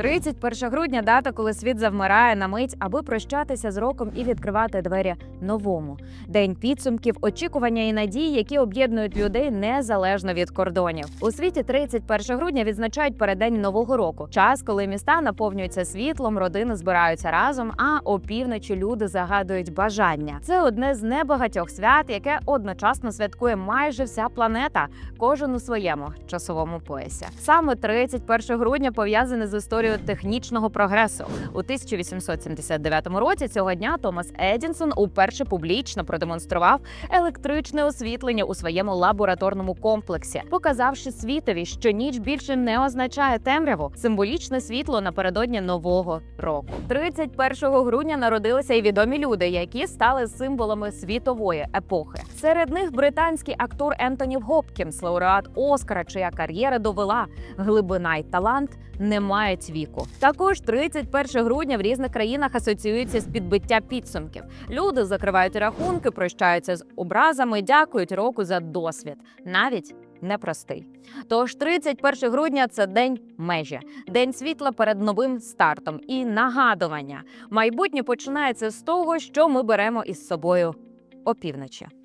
31 грудня дата, коли світ завмирає на мить, аби прощатися з роком і відкривати двері новому. День підсумків, очікування і надії, які об'єднують людей незалежно від кордонів. У світі 31 грудня відзначають переддень нового року. Час, коли міста наповнюються світлом, родини збираються разом. А опівночі люди загадують бажання. Це одне з небагатьох свят, яке одночасно святкує майже вся планета, кожен у своєму часовому поясі. Саме 31 грудня пов'язане з історією технічного прогресу. У 1879 році цього дня Томас Едінсон уперше публічно продемонстрував електричне освітлення у своєму лабораторному комплексі, показавши світові, що ніч більше не означає темряву, символічне світло напередодні нового року. 31 грудня народилися і відомі люди, які стали символами світової епохи. Серед них британський актор Ентоні Гопкінс, лауреат Оскара, чия кар'єра довела глибина й талант не мають віку. Також 31 грудня в різних країнах асоціюється з підбиття підсумків. Люди закривають рахунки, прощаються з образами, дякують року за досвід, навіть непростий. Тож 31 грудня це день межі, день світла перед новим стартом і нагадування. Майбутнє починається з того, що ми беремо із собою опівночі.